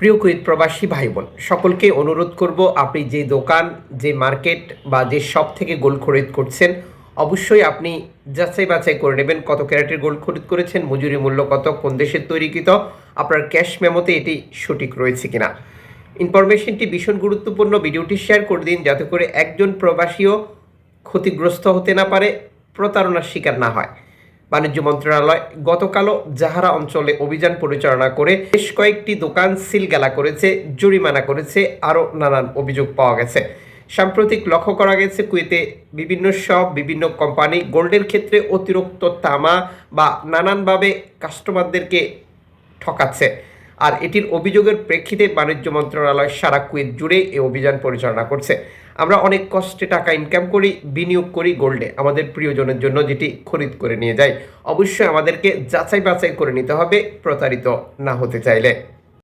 প্রিয় কুয়েত প্রবাসী ভাই বোন সকলকে অনুরোধ করব আপনি যে দোকান, যে মার্কেট বা যে শপ থেকে গোল্ড খরিদ করছেন, অবশ্যই আপনি যাচাই বাছাই করে নেবেন কত ক্যারেটের গোল্ড খরিদ করেছেন, মজুরি মূল্য কত, কোন দেশের তৈরিকৃত, আপনার ক্যাশ মেমোতে এটি সঠিক রয়েছে কিনা। ইনফরমেশনটি ভীষণ গুরুত্বপূর্ণ, ভিডিওটি শেয়ার করে দিন যাতে করে একজন প্রবাসীও ক্ষতিগ্রস্ত হতে না পারে, প্রতারণার শিকার না হয়। বাণিজ্য মন্ত্রণালয় গতকালও জাহারা অঞ্চলে অভিযান পরিচালনা করে বেশ কয়েকটি দোকান সিলগালা করেছে, জরিমানা করেছে, আরও নানান অভিযোগ পাওয়া গেছে। সাম্প্রতিক লক্ষ্য করা গেছে কুয়েতে বিভিন্ন শপ, বিভিন্ন কোম্পানি গোল্ডের ক্ষেত্রে অতিরিক্ত তামা বা নানানভাবে কাস্টমারদেরকে ঠকাচ্ছে। আর এটির অভিযোগের প্রেক্ষিতে বাণিজ্য মন্ত্রণালয় সারা কুয়েত জুড়ে এই অভিযান পরিচালনা করছে। আমরা অনেক কষ্টে টাকা ইনকাম করি, বিনিয়োগ করি গোল্ডে আমাদের প্রিয়জনের জন্য যেটি খরিদ করে নিয়ে যায় অবশ্যই আমাদেরকে যাচাই বাছাই করে নিতে হবে, প্রতারিত না হতে চাইলে।